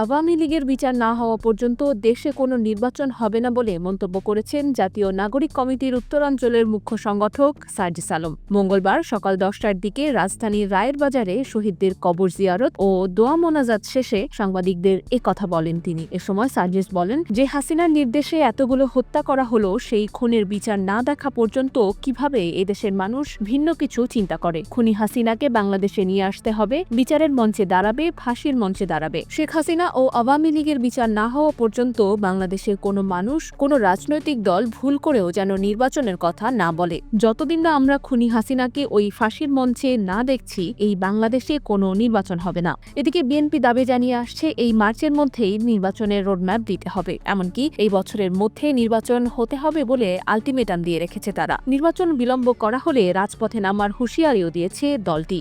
আওয়ামী লীগের বিচার না হওয়া পর্যন্ত দেশে কোনো নির্বাচন হবে না বলে মন্তব্য করেছেন জাতীয় নাগরিক কমিটির উত্তরাঞ্চলের মুখ্য সংগঠক সার্জিস আলম। মঙ্গলবার সকাল দশটার দিকে রাজধানীর রায়ের বাজারে শহীদদের কবর জিয়ারত ও দোয়া মোনাজাত শেষে সাংবাদিকদের কথা বলেন তিনি। এ সময় সার্জিস বলেন, যে হাসিনার নির্দেশে এতগুলো হত্যা করা হলো, সেই খুনের বিচার না দেখা পর্যন্ত কীভাবে এদেশের মানুষ ভিন্ন কিছু চিন্তা করে? খুনি হাসিনাকে বাংলাদেশে নিয়ে আসতে হবে, বিচারের মঞ্চে দাঁড়াবে, ফাঁসির মঞ্চে দাঁড়াবে। শেখ হাসিনা ও আওয়ামী লীগের বিচার না হওয়া পর্যন্ত বাংলাদেশের কোনো মানুষ, কোনো রাজনৈতিক দল ভুল করেও যেন নির্বাচনের কথা না বলে। যতদিন না আমরা খুনি হাসিনাকে ওই ফাঁসির মঞ্চে না দেখছি, এই বাংলাদেশে কোনো নির্বাচন হবে না। এদিকে বিএনপি দাবি জানিয়ে আসছে, এই মার্চের মধ্যেই নির্বাচনের রোডম্যাপ দিতে হবে। এমনকি এই বছরের মধ্যে নির্বাচন হতে হবে বলে আলটিমেটাম দিয়ে রেখেছে তারা। নির্বাচন বিলম্ব করা হলে রাজপথে নামার হুঁশিয়ারিও দিয়েছে দলটি।